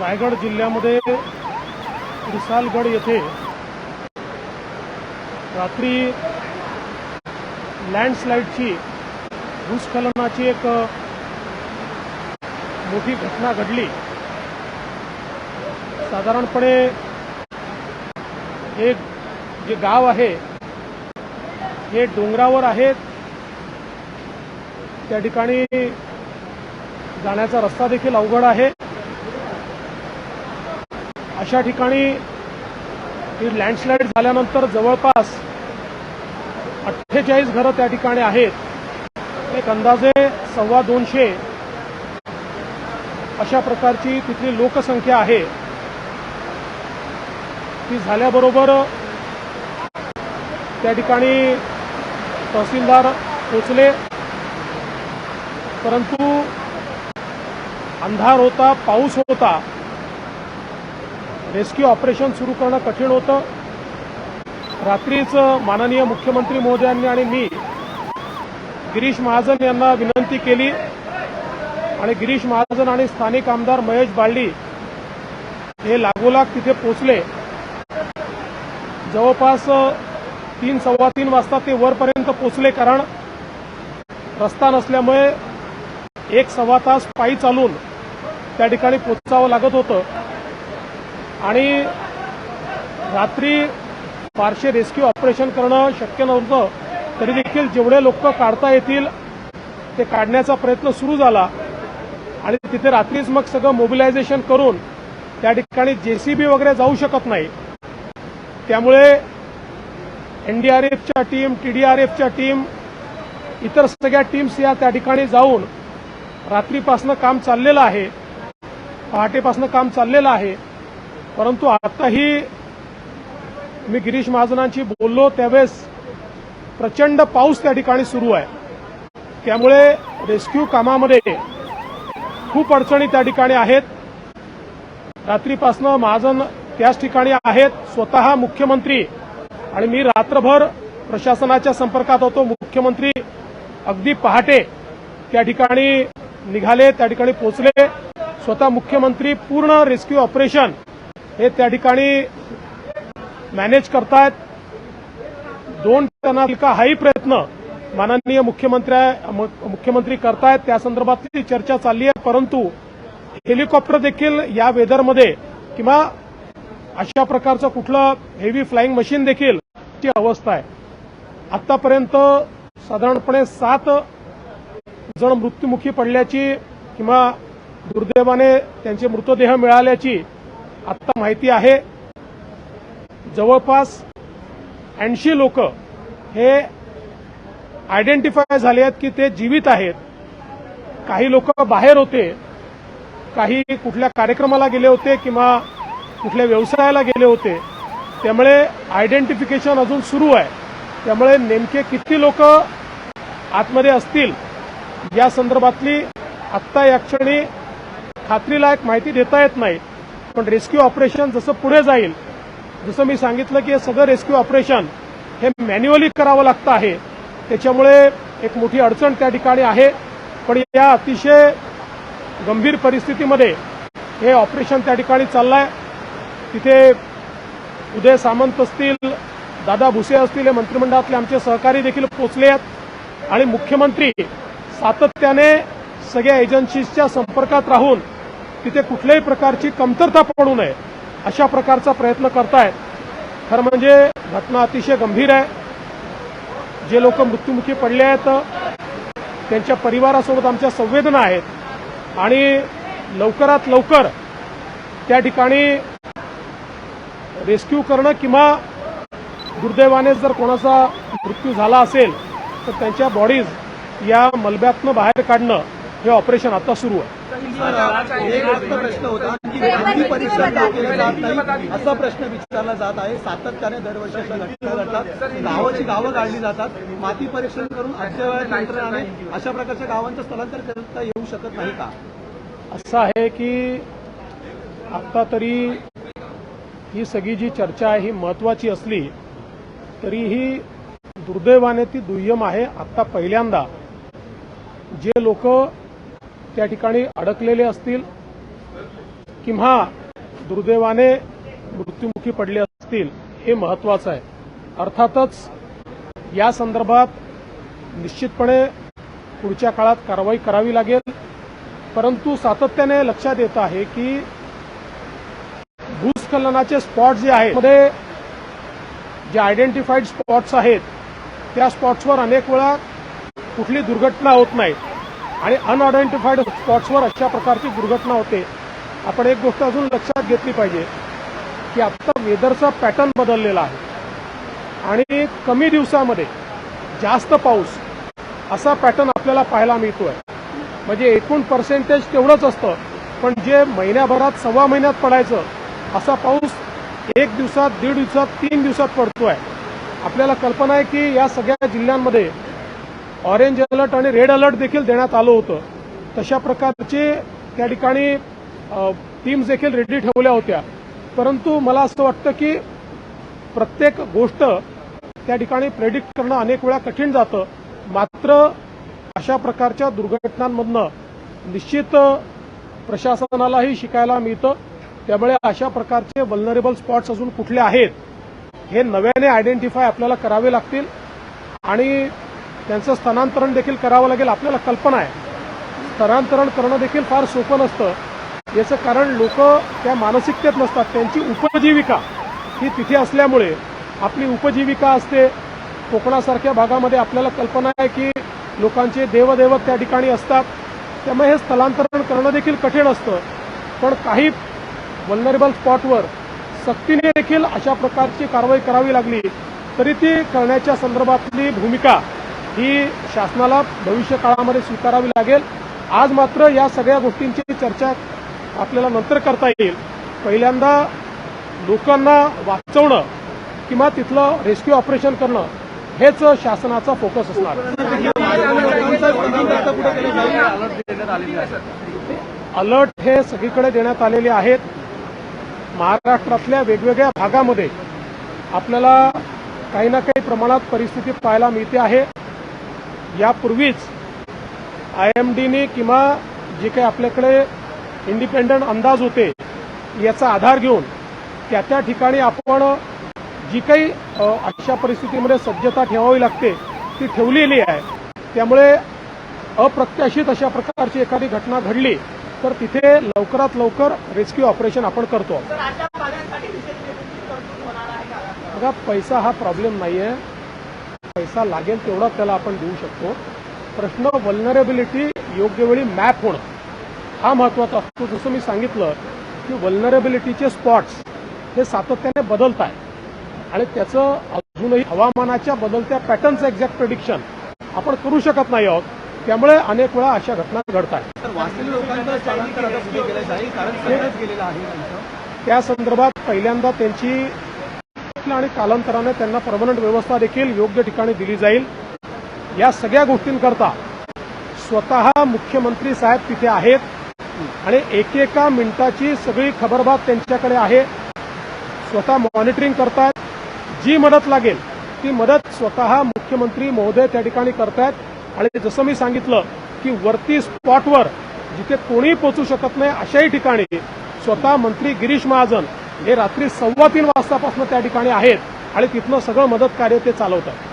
रायगड जिल्ह्यामध्ये रिसालगड येथे रात्री लँडस्लाईडची भूस्खलनाची एक मोठी घटना घडली. साधारणपणे हे जे गाव आहे हे डोंगरावर आहेत त्या ठिकाणी जाण्याचा रस्ता देखील अवघड आहे. अशा ठिकाणी ही लँडस्लाईड झाल्यानंतर जवळपास अठ्ठेचाळीस घरं त्या ठिकाणी आहेत. एक अंदाजे सव्वा दोनशे अशा प्रकारची तिथली लोकसंख्या आहे. ती झाल्याबरोबर त्या ठिकाणी तहसीलदार पोचले परंतु अंधार होता पाऊस होता. रेस्क्यू ऑपरेशन सुरू करणं कठीण होतं. रात्रीच माननीय मुख्यमंत्री महोदयांनी आणि मी गिरीश महाजन यांना विनंती केली आणि गिरीश महाजन आणि स्थानिक आमदार महेश बाळडी हे लागोलाग तिथे पोचले जवळपास तीन सव्वा तीन वाजता ते वरपर्यंत पोचले कारण रस्ता नसल्यामुळे एक सव्वा तास पायी चालून त्या ठिकाणी पोचावं लागत होतं. आणि रात्री फारसे रेस्क्यू ऑपरेशन करणं शक्य नव्हतं तरी देखील जेवढे लोक काढता येतील ते काढण्याचा प्रयत्न सुरू झाला. आणि तिथे रात्रीच मग सगळं मोबिलायझेशन करून त्या ठिकाणी जेसीबी वगैरे जाऊ शकत नाही. त्यामुळे एनडीआरएफच्या टीम टीडीआरएफच्या टीम इतर सगळ्या टीम्स या त्या ठिकाणी जाऊन रात्रीपासनं काम चाललेलं आहे पहाटेपासनं काम चाललेलं आहे. परंतु आताही मी गिरीश महाजनांशी बोललो त्यावेळेस प्रचंड पाऊस त्या ठिकाणी सुरू आहे. त्यामुळे रेस्क्यू कामामध्ये खूप अडचणी त्या ठिकाणी आहेत. रात्रीपासनं महाजन त्याच ठिकाणी आहेत स्वतः मुख्यमंत्री आणि मी रात्रभर प्रशासनाच्या संपर्कात होतो. मुख्यमंत्री अगदी पहाटे त्या ठिकाणी निघाले त्या ठिकाणी पोहोचले. स्वतः मुख्यमंत्री पूर्ण रेस्क्यू ऑपरेशन हे त्या ठिकाणी मॅनेज करतायत. दोन टनालिका हाही प्रयत्न माननीय मुख्यमंत्र्या मुख्यमंत्री करतायत. त्या संदर्भातली चर्चा चालली आहे. परंतु हेलिकॉप्टर देखील या वेदरमध्ये किंवा अशा प्रकारचं कुठलं हेवी फ्लाईंग मशीन देखील ची अवस्था आहे. आतापर्यंत साधारणपणे सात जण मृत्युमुखी पडल्याची किंवा दुर्दैवाने त्यांचे मृतदेह मिळाल्याची आत्ता माहिती आहे. जवळपास ऐंशी लोक हे आयडेंटिफाय झाले आहेत की ते जीवित आहेत. काही लोक बाहेर होते. काही कुठल्या कार्यक्रमाला गेले होते किंवा कुठल्या व्यवसायाला गेले होते. त्यामुळे आयडेंटिफिकेशन अजून सुरू आहे. त्यामुळे नेमके किती लोक आतमध्ये असतील या संदर्भातली आत्ता या क्षणी खात्रीलायक माहिती देता येत नाही. पण रेस्क्यू ऑपरेशन जसं पुढे जाईल जसं मी सांगितलं की हे सगळं रेस्क्यू ऑपरेशन हे मॅन्युअली करावं लागतं आहे. त्याच्यामुळे एक मोठी अडचण त्या ठिकाणी आहे. पण या अतिशय गंभीर परिस्थितीमध्ये हे ऑपरेशन त्या ठिकाणी चाललंय. तिथे उदय सामंत असतील दादा भुसे असतील हे मंत्रिमंडळातले आमचे सहकारी देखील पोचले आहेत. आणि मुख्यमंत्री सातत्याने सगळ्या एजन्सीजच्या संपर्कात राहून तिथे कुठल्याही प्रकारची कमतरता पडू नये अशा प्रकारचा प्रयत्न करतायत. खरं म्हणजे घटना अतिशय गंभीर आहे. जे लोक मृत्युमुखी पडले आहेत त्यांच्या परिवारासोबत आमच्या संवेदना आहेत. आणि लवकरात लवकर त्या ठिकाणी रेस्क्यू करणं किंवा दुर्दैवाने जर कोणाचा मृत्यू झाला असेल तर त्यांच्या बॉडीज या मलब्यातनं बाहेर काढणं हे ऑपरेशन आता सुरू आहे. प्रश्न होता की माती परीक्षा का जात नाही असा प्रश्न विचारला जात आहे. सातत्याने दरवर्षी अशा घटना घडतात. गावाची गावं काढली जातात. माती परीक्षण करून अद्ययावत यंत्रणाने अशा प्रकारच्या गावांचं स्थलांतर करता येऊ शकत नाही का? असं आहे की आत्ता तरी ही सगळी जी चर्चा आहे ही महत्वाची असली तरीही दुर्दैवाने ती दुय्यम आहे. आत्ता पहिल्यांदा जे लोक त्या ठिकाणी अडकलेले असतील किंवा दुर्दैवाने मृत्युमुखी पडले असतील हे महत्वाचं आहे. अर्थातच या संदर्भात निश्चितपणे पुढच्या काळात कारवाई करावी लागेल. परंतु सातत्याने लक्षात येत आहे की भूस्खलनाचे स्पॉट जे आहेत मध्ये जे आयडेंटिफाईड स्पॉट्स आहेत त्या स्पॉट्सवर अनेक वेळा कुठली दुर्घटना होत नाही आणि अनआयडेंटिफाईड स्पॉट्सवर अशा प्रकारची दुर्घटना होते. आपण एक गोष्ट अजून लक्षात घेतली पाहिजे की आत्ता वेदरचा पॅटर्न बदललेला आहे. आणि कमी दिवसामध्ये जास्त पाऊस असा पॅटर्न आपल्याला पाहायला मिळतोय. म्हणजे एकूण पर्सेंटेज तेवढंच असतं पण जे महिन्याभरात सव्वा महिन्यात पडायचं असा पाऊस एक दिवसात दीड दिवसात तीन दिवसात पडतोय. आपल्याला कल्पना आहे की या सगळ्या जिल्ह्यांमध्ये ऑरेंज अलर्ट आणि रेड अलर्ट देखील देण्यात आलं होतं. तशा प्रकारचे त्या ठिकाणी टीम्स देखील रेडी ठेवल्या होत्या. परंतु मला असं वाटतं की प्रत्येक गोष्ट त्या ठिकाणी प्रेडिक्ट करणं अनेक वेळा कठीण जातं. मात्र अशा प्रकारच्या दुर्घटनांमधनं निश्चित प्रशासनालाही शिकायला मिळतं. त्यामुळे अशा प्रकारचे वल्नरेबल स्पॉट्स अजून कुठले आहेत हे नव्याने आयडेंटिफाय आपल्याला करावे लागतील. आणि त्यांचं स्थलांतरण देखील करावं लागेल आपल्याला कल्पना आहे. स्थलांतरण करणं देखील फार सोपं नसतं. याचं कारण लोक त्या मानसिकतेत नसतात. त्यांची उपजीविका ही तिथे असल्यामुळे आपली उपजीविका असते. कोकणासारख्या भागामध्ये आपल्याला कल्पना आहे की लोकांचे देवदैवत त्या ठिकाणी असतात. त्यामुळे हे स्थलांतरण करणं देखील कठीण असतं. पण काही वल्नरेबल स्पॉटवर सक्तीने देखील अशा प्रकारची कारवाई करावी लागली तरी ती करण्याच्या संदर्भातली भूमिका ही शासनाला भविष्य काळामध्ये स्वीकारावी लागेल. आज मात्र या सगळ्या गोष्टींची चर्चा आपल्याला नंतर करता येईल. पहिल्यांदा लोकांना वाचवणं किंवा तिथलं रेस्क्यू ऑपरेशन करणं हेच शासनाचा फोकस असणार. अलर्ट हे सगळीकडे देण्यात आलेले आहेत. महाराष्ट्रातल्या वेगवेगळ्या भागामध्ये आपल्याला काही ना काही प्रमाणात परिस्थिती पाहायला मिळते आहे. यापूर्वीच आय एम डीने किंवा जे काही आपल्याकडे इंडिपेंडंट अंदाज होते याचा आधार घेऊन त्या त्या ठिकाणी आपण जी काही अशा परिस्थितीमध्ये सज्जता ठेवावी लागते ती ठेवलेली आहे. त्यामुळे अप्रत्याशित अशा प्रकारची एखादी घटना घडली तर तिथे लवकरात लवकर रेस्क्यू ऑपरेशन आपण करतो. बघा पैसा हा प्रॉब्लेम नाही आहे पैसा लागेल तेवढा त्याला आपण देऊ शकतो. प्रश्न वल्नरेबिलिटी योग्य वेळी मॅप होणं हा महत्त्वाचा असतो. जसं मी सांगितलं की वल्नरेबिलिटीचे स्पॉट्स हे सातत्याने बदलत आहे आणि त्याचं अजूनही हवामानाच्या बदलत्या पॅटर्नचं एक्झॅक्ट प्रिडिक्शन आपण करू शकत नाही आहोत. त्यामुळे अनेक वेळा अशा घटना घडत आहेत त्या संदर्भात पहिल्यांदा त्यांची आणि कालांतराने त्यांना परमनंट व्यवस्था देखील योग्य ठिकाणी दिली जाईल. या सगळ्या गोष्टींकरता स्वतः मुख्यमंत्री साहेब तिथे आहेत आणि एकेका मिनिटाची सगळी खबरबात त्यांच्याकडे आहे. स्वतः मॉनिटरिंग करतायत. जी मदत लागेल ती मदत स्वतः मुख्यमंत्री महोदय त्या ठिकाणी करतायत. आणि जसं मी सांगितलं की वरती स्पॉटवर जिथे कोणी पोचू शकत नाही अशाही ठिकाणी स्वतः मंत्री गिरीश महाजन हे रात्री सव्वा तीन वाजतापासून त्या ठिकाणी आहेत आणि तिथनं सगळं मदत कार्य ते चालवतात.